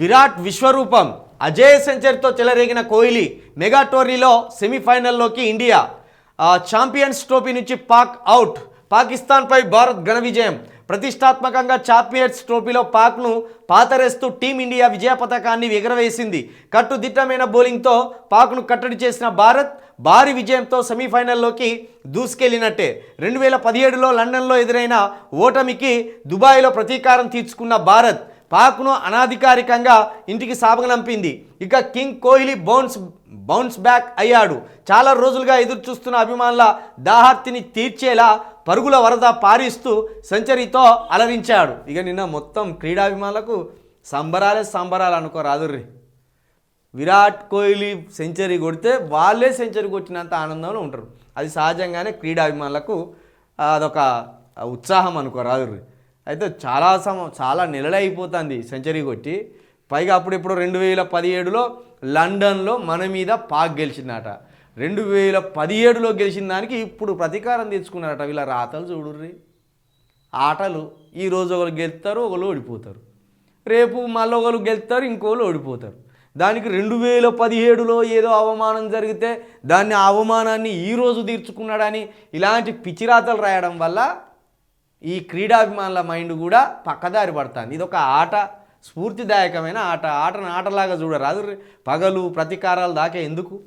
విరాట్ విశ్వరూపం. అజయ్ సెంచరీతో చెలరేగిన కోహ్లీ మెగా టోర్నీలో సెమీఫైనల్లోకి ఇండియా. ఛాంపియన్స్ ట్రోఫీ నుంచి పాక్ అవుట్. పాకిస్తాన్పై భారత్ ఘన విజయం. ప్రతిష్టాత్మకంగా ఛాంపియన్స్ ట్రోఫీలో పాక్ను పాతరేస్తూ టీమిండియా విజయ పథకాన్ని ఎగరవేసింది. కట్టుదిట్టమైన బౌలింగ్తో పాక్ను కట్టడి చేసిన భారత్ భారీ విజయంతో సెమీఫైనల్లోకి దూసుకెళ్ళినట్టే. రెండు వేల పదిహేడులో లండన్లో ఎదురైన ఓటమికి దుబాయ్లో ప్రతీకారం తీర్చుకున్న భారత్ పాక్ను అనాధికారికంగా ఇంటికి సాగనంపింది ఇక king Kohli bounce bounce back అయ్యాడు. చాలా రోజులుగా ఎదురు చూస్తున్న అభిమానుల దాహార్తిని తీర్చేలా పరుగుల వరద పారిస్తూ సెంచరీతో అలరించాడు. ఇక నిన్న మొత్తం క్రీడాభిమానులకు సంబరాలే సంబరాలు అనుకోరాదు రే. విరాట్ కోహ్లీ సెంచరీ కొడితే వాళ్ళే సెంచరీ కొట్టినంత ఆనందంలో ఉంటారు. అది సహజంగానే క్రీడాభిమానులకు అదొక ఉత్సాహం అనుకోరాదు రే. అయితే చాలా సమ చాలా నెలలు అయిపోతుంది సెంచరీ కొట్టి. పైగా అప్పుడు ఇప్పుడు రెండు వేల పదిహేడులో లండన్లో మన మీద పాక్ గెలిచిందట. రెండు వేల పదిహేడులో గెలిచిన దానికి ఇప్పుడు ప్రతీకారం తెచ్చుకున్నారట వీళ్ళ రాతలు చూడుర్రి. ఆటలు. ఈ రోజు ఒకరు గెలుస్తారు ఒకరు ఓడిపోతారు. రేపు మళ్ళీ ఒకరు గెలుస్తారు ఇంకోళ్ళు ఓడిపోతారు. దానికి రెండు వేల పదిహేడులో ఏదో అవమానం జరిగితే దాన్ని అవమానాన్ని ఈరోజు తీర్చుకున్నాడని ఇలాంటి పిచ్చిరాతలు రాయడం వల్ల ఈ క్రీడాభిమానుల మైండ్ కూడా పక్కదారి పడుతుంది. ఇది ఒక ఆట స్ఫూర్తిదాయకమైన ఆట. ఆటను ఆటలాగా చూడరాదు. పగలు ప్రతీకారాలు దాకా ఎందుకు?